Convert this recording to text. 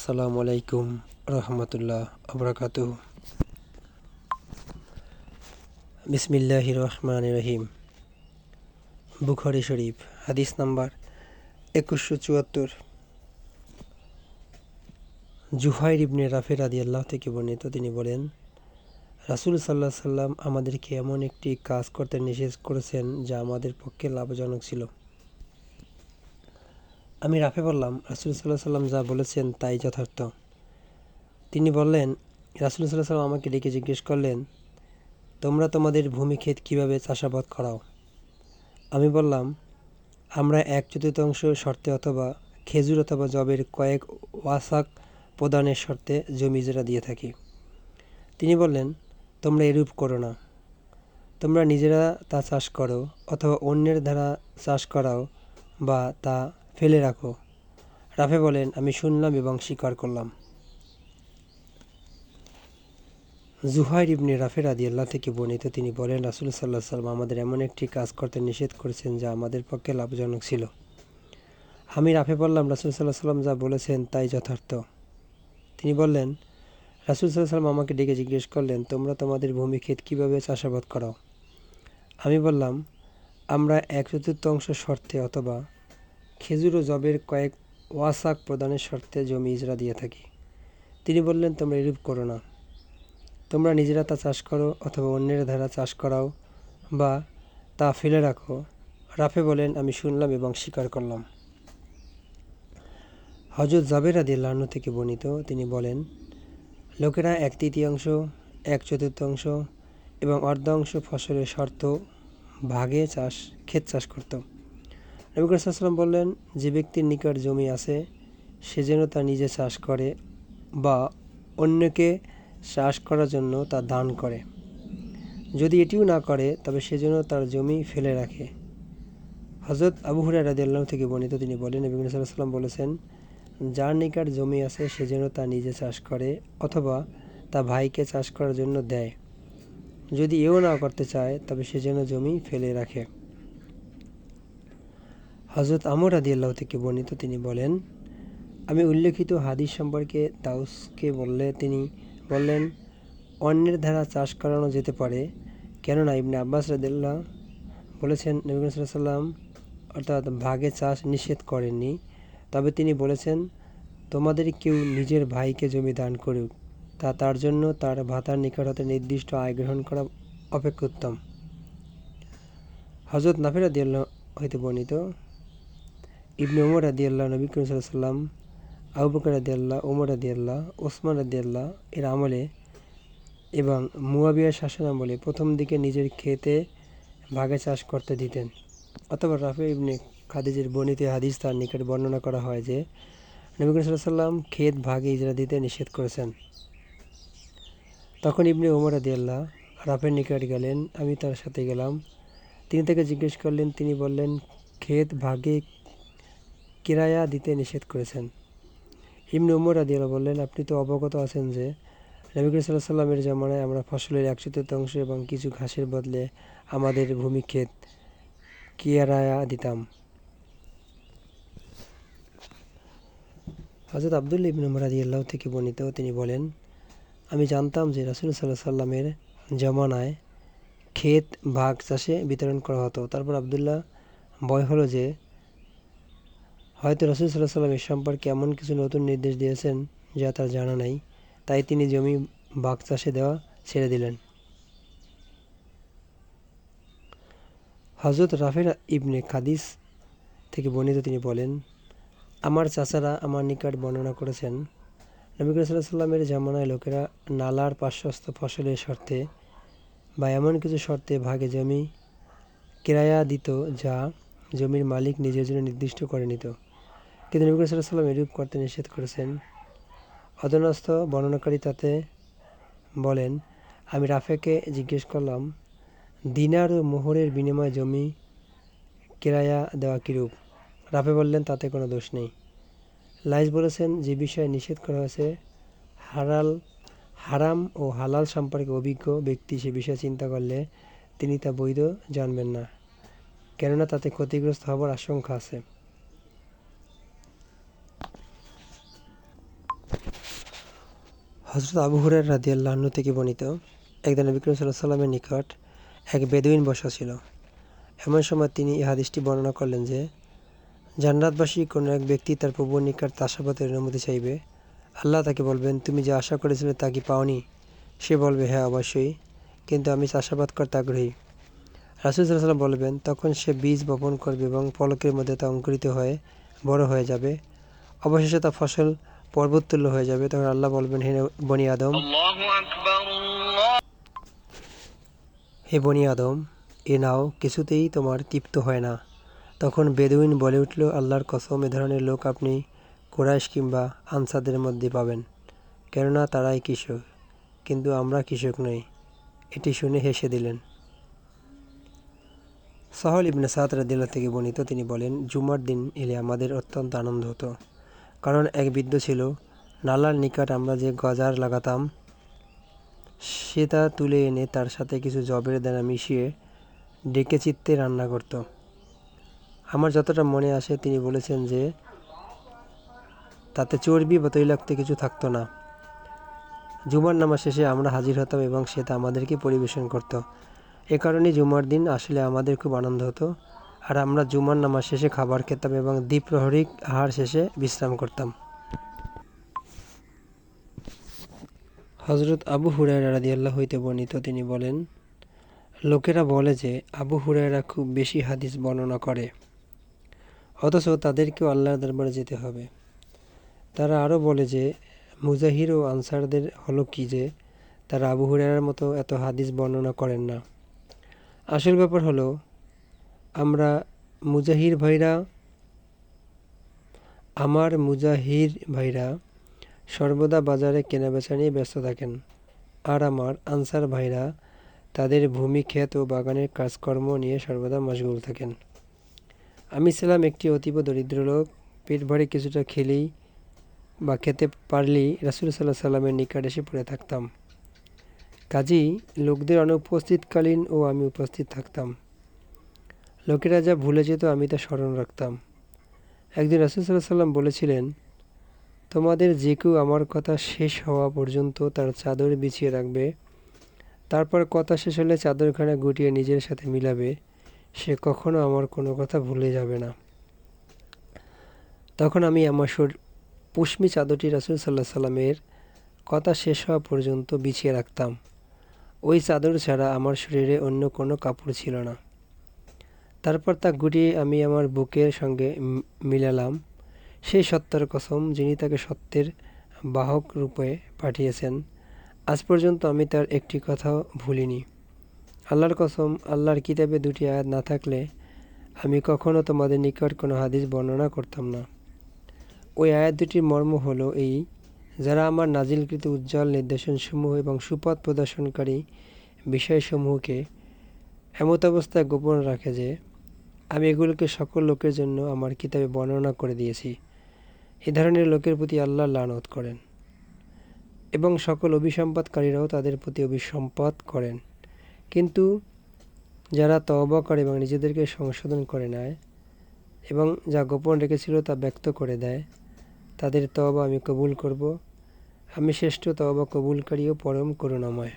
আসসালামু আলাইকুম রহমতুল্লাহ আবরাকাত বিসমিল্লাহ রহমান রহিম। বুখারি শরীফ, হাদিস নাম্বার একুশশো চুয়াত্তর। জুহাইর ইবনে রাফের আদি আল্লাহ থেকে বর্ণিত, তিনি বলেন, রাসুল সাল্লাহ সাল্লাম আমাদেরকে এমন একটি কাজ করতে নিষেধ করেছেন যা আমাদের পক্ষে লাভজনক ছিল। আমি রাফে বললাম, রাসুল সাল্লাহ সাল্লাম যা বলেছেন তাই যথার্থ। তিনি বললেন, রাসুল সাল্লাহ সাল্লাম আমাকে ডেকে জিজ্ঞেস করলেন, তোমরা তোমাদের ভূমিক্ষেত কীভাবে চাষাবাদ করাও? আমি বললাম, আমরা এক চতুর্থাংশ শর্তে অথবা খেজুর অথবা জবের কয়েক ওয়াসাক প্রদানের শর্তে জমি ইজরা দিয়ে থাকি। তিনি বললেন, তোমরা এরূপ করো না। তোমরা নিজেরা তা চাষ করো অথবা অন্যের দ্বারা চাষ করাও বা তা ফেলে রাখো। রাফে বলেন, আমি শুনলাম এবং স্বীকার করলাম। জুহাইর ইবনে রাফের আল্লাহ থেকে বর্ণিত তিনি বলেন রাসুল সাল্লাহ সাল্লাম আমাদের এমন একটি কাজ করতে নিষেধ করেছেন যা আমাদের পক্ষে লাভজনক ছিল। আমি রাফে বললাম রাসুল সাল্লাহ সাল্লাম যা বলেছেন তাই যথার্থ। তিনি বললেন রাসুল সাল্লাহ সাল্লাম আমাকে ডেকে জিজ্ঞেস করলেন, তোমরা তোমাদের ভূমি ক্ষেত কীভাবে চাষাবাদ করো? আমি বললাম, আমরা এক চতুর্থাংশ শর্তে অথবা খেজুর ও জবের কয়েক ওয়াসাক প্রদানের শর্তে জমি ইজরা দিয়ে থাকি। তিনি বললেন, তোমরা এরূপ করো না। তোমরা নিজেরা তা চাষ করো অথবা অন্যের ধারা চাষ করাও বা তা ফেলে রাখো। রাফে বলেন, আমি শুনলাম এবং স্বীকার করলাম। হজরত জাবের আদি লাহ্ন থেকে বর্ণিত, তিনি বলেন, লোকেরা এক তৃতীয়াংশ, এক চতুর্থাংশ এবং অর্ধাংশ ফসলের শর্ত ভাগে চাষ, ক্ষেত চাষ করত। নবিকাম বললেন, যে ব্যক্তির নিকট জমি আছে, সে যেন তা নিজে চাষ করে বা অন্যকে চাষ করার জন্য তা দান করে। যদি এটিও না করে, তবে সে যেন তার জমি ফেলে রাখে। হজরত আবু হুরাই রাজি আল্লাহ থেকে বর্ণিত তিনি বলেন, নবী সাল্লাম বলেছেন, যার নিকট জমি আছে, সে যেন তা নিজে চাষ করে অথবা তা ভাইকে চাষ করার জন্য দেয়। যদি এও না করতে চায়, তবে সে যেন জমি ফেলে রাখে। হজরত আমর আদি আল্লাহ থেকে বর্ণিত তিনি বলেন, আমি উল্লেখিত হাদিস সম্পর্কে দাউসকে বললে তিনি বললেন, অন্যের ধারা চাষ করানো যেতে পারে, কেননা ইবনে আব্বাস রাদিল্লাহ বলেছেন, নবী সাল্লাম অর্থাৎ ভাগে চাষ নিষেধ করেননি। তবে তিনি বলেছেন, তোমাদের কেউ নিজের ভাইকে জমি দান করুক, তা তার জন্য তার ভাতার নিকট হতে নির্দিষ্ট আয় গ্রহণ করা অপেক্ষা উত্তম। হজরত নাফির আদিয়াল্লাহ হইতে বর্ণিত ইবনে ওমর আদি আল্লাহ নবী করিম সাল্লাম আবু বকর আল্লাহ উমর আদি আল্লাহ ওসমান আদি আল্লাহ এর আমলে এবং মুয়াবিয়ার শাসন আমলে প্রথম দিকে নিজের খেতে ভাগে চাষ করতে দিতেন। অথবা রাফি ইবনে খাদিজের বর্ণিত হাদিস তার নিকট বর্ণনা করা হয় যে, নবী করিম সাল্লাম ক্ষেত ভাগে ইজরা দিতে নিষেধ করেছেন। তখন ইবনে ওমর আদি আল্লাহ রাফের নিকট গেলেন, আমি তার সাথে গেলাম। তিনি তাকে জিজ্ঞেস করলেন, তিনি বললেন, ক্ষেত ভাগে কিরায়া দিতে নিষেধ করেছেন। ইমনি উমর আদিয়ালা বললেন, আপনি তো অবগত আছেন যে নবী সাল্লাহ সাল্লামের জামানায় আমরা ফসলের এক চতুর্থাংশ এবং কিছু ঘাসের বদলে আমাদের ভূমি ক্ষেত কিয়ারায়া দিতাম। হজরত আবদুল্লা ইবিন উমর আদি আল্লাহ থেকে বর্ণিত, তিনি বলেন, আমি জানতাম যে রাসুল সাল্লাহ সাল্লামের জমানায় ক্ষেত ভাগ চাষে বিতরণ করা হতো। তারপর আবদুল্লাহ ভয় হলো যে হয়তো রসুল সাল্লাহ সাল্লাম এ সম্পর্কে এমন কিছু নতুন নির্দেশ দিয়েছেন যা তার জানা নাই। তাই তিনি জমি বাঘ চাষে দেওয়া ছেড়ে দিলেন। হজরত রাফের ইবনে খাদিস থেকে বর্ণিত তিনি বলেন, আমার চাচারা আমার নিকট বর্ণনা করেছেন, নবী সাল্লাহ সাল্লামের জামানায় লোকেরা নালার পার্শ্বস্থ ফসলের শর্তে বা এমন কিছু শর্তে ভাগে জমি কেরায়া দিত যা জমির মালিক নিজের জন্য নির্দিষ্ট করে নিত। কিন্তু নবী সাল্লাম এরূপ করতে নিষেধ করেছেন। অধনস্থ বর্ণনাকারী তাতে বলেন, আমি রাফেকে জিজ্ঞেস করলাম, দিনার ও মোহরের বিনিময়ে জমি কেরায়া দেওয়া কিরূপ? রাফে বললেন, তাতে কোনো দোষ নেই। লাইস বলেছেন, যে বিষয়ে নিষেধ করা হয়েছে, হারাল, হারাম ও হালাল সম্পর্কে অভিজ্ঞ ব্যক্তি সে বিষয়ে চিন্তা করলে তিনি তা বৈধ জানবেন না। কেননা তাতে ক্ষতিগ্রস্ত হবার আশঙ্কা আছে। হজরত আবু হুরার রাদিয়াল্লাহু থেকে বর্ণিত একদিন নবী করিম সাল্লাল্লাহু আলাইহি সাল্লামের নিকট এক বেদুইন বসা ছিল। এমন সময় তিনি এই হাদিসটি বর্ণনা করলেন যে, জান্নাতবাসী কোনো এক ব্যক্তি তার প্রভুর নিকট তাসাবাতের অনুমতি চাইবে। আল্লাহ তাকে বলবেন, তুমি যা আশা করেছিলে তা কি পাওনি? সে বলবে হ্যাঁ অবশ্যই, কিন্তু আমি চাষাবাদ করতে আগ্রহী। রাসুল সাল্লাম বলবেন, তখন সে বীজ বপন করবে এবং পলকের মধ্যে তা অঙ্কুরিত হয়ে বড় হয়ে যাবে। অবশেষে তা ফসল পর্বতুল্য হয়ে যাবে। তখন আল্লাহ বলবেন হে বনি আদম হে বনি আদম এ নাও কিছুতেই তোমার তৃপ্ত হয় না। তখন বেদুইন বলে উঠল আল্লাহর কসম এ ধরনের লোক আপনি কোরাইশ কিংবা আনসাদের মধ্যে পাবেন কেননা তারাই কৃষক। কিন্তু আমরা কৃষক নই। এটি শুনে হেসে দিলেন। সহল ইবনে সাত রাদিল্লা থেকে বর্ণিত তিনি বলেন জুমার দিন এলে আমাদের অত্যন্ত আনন্দ হতো। কারণ এক বৃদ্ধ ছিল। নালার নিকট আমরা যে গজার লাগাতাম, সে তা তুলে এনে তার সাথে কিছু জবের দানা মিশিয়ে ডেকে চিত্তে রান্না করত। আমার যতটা মনে আসে, তিনি বলেছেন যে, তাতে চর্বি বা তৈলাক্ত কিছু থাকতো না। জুমার নামাজ শেষে আমরা হাজির হতাম এবং সে তা আমাদেরকে পরিবেশন করত। এ কারণে জুমার দিন আসলে আমাদের খুব আনন্দ হতো। আর আমরা জুমার নামাজ শেষে খাবার খেতাম এবং দ্বীপ্রহরিক আহার শেষে বিশ্রাম করতাম। হজরত আবু হুরায়রা রাদিয়াল্লাহু হইতে বর্ণিত, তিনি বলেন, লোকেরা বলে যে, আবু হুরায়রা খুব বেশি হাদিস বর্ণনা করে। অথচ তাদেরকেও আল্লাহর দরবারে যেতে হবে। তারা আরও বলে যে, মুজাহির ও আনসারদের হলো কি যে, তারা আবু হুরায়রার মতো এত হাদিস বর্ণনা করেন না। আসল ব্যাপার হলো আমরা মুজাহির ভাইরা, আমার মুজাহির ভাইরা সর্বদা বাজারে কেনাবেচা নিয়ে ব্যস্ত থাকেন। আর আমার আনসার ভাইরা তাদের ভূমি, ক্ষেত ও বাগানের কাজকর্ম নিয়ে সর্বদা মশগুল থাকেন। আমি ছিলাম একটি অতীব দরিদ্র লোক, পেট ভরে কিছুটা খেলেই বা খেতে পারলেই রাসুল সাল্লাহ সাল্লামের নিকট এসে পড়ে থাকতাম। কাজেই লোকদের অনুপস্থিতকালীন ও আমি উপস্থিত থাকতাম। লোকেরা যা ভুলে যেত, আমি তা স্মরণ রাখতাম। একদিন রাসুল সাল্লাহ সাল্লাম বলেছিলেন, তোমাদের যে কেউ আমার কথা শেষ হওয়া পর্যন্ত তার চাদর বিছিয়ে রাখবে। তারপর কথা শেষ হলে চাদরখানা গুটিয়ে নিজের সাথে মিলাবে। সে কখনো আমার কোনো কথা ভুলে যাবে না। তখন আমি আমার পুষ্মি চাদরটি রাসুল সাল্লাহ সাল্লামের কথা শেষ হওয়া পর্যন্ত বিছিয়ে রাখতাম। ওই চাদর ছাড়া আমার শরীরে অন্য কোনো কাপড় ছিল না। তারপর তা গুটিয়ে আমি আমার বুকের সঙ্গে মিলালাম। সেই সত্যের কসম যিনি তাকে সত্যের বাহক রূপে পাঠিয়েছেন, আজ পর্যন্ত আমি তার একটি কথাও ভুলিনি। আল্লাহর কসম, আল্লাহর কিতাবে দুটি আয়াত না থাকলে আমি কখনও তোমাদের নিকট কোনো হাদিস বর্ণনা করতাম না। ওই আয়াত দুটির মর্ম হলো এই, যারা আমার নাজিলকৃত উজ্জ্বল নির্দেশনসমূহ এবং সুপথ প্রদর্শনকারী বিষয়সমূহকে এমত অবস্থায় গোপন রাখে যে আমি এগুলোকে সকল লোকের জন্য আমার কিতাবে বর্ণনা করে দিয়েছি। এ ধরনের লোকের প্রতি আল্লাহ লানত করেন এবং সকল অভিসম্পাদকারীরাও তাদের প্রতি অভিসম্পাদ করেন। কিন্তু যারা তওবা করে এবং নিজেদেরকে সংশোধন করে নেয় এবং যা গোপন রেখেছিল তা ব্যক্ত করে দেয়, তাদের তওবা আমি কবুল করব। আমি শ্রেষ্ঠ তওবা কবুলকারী ও পরম করুণাময়।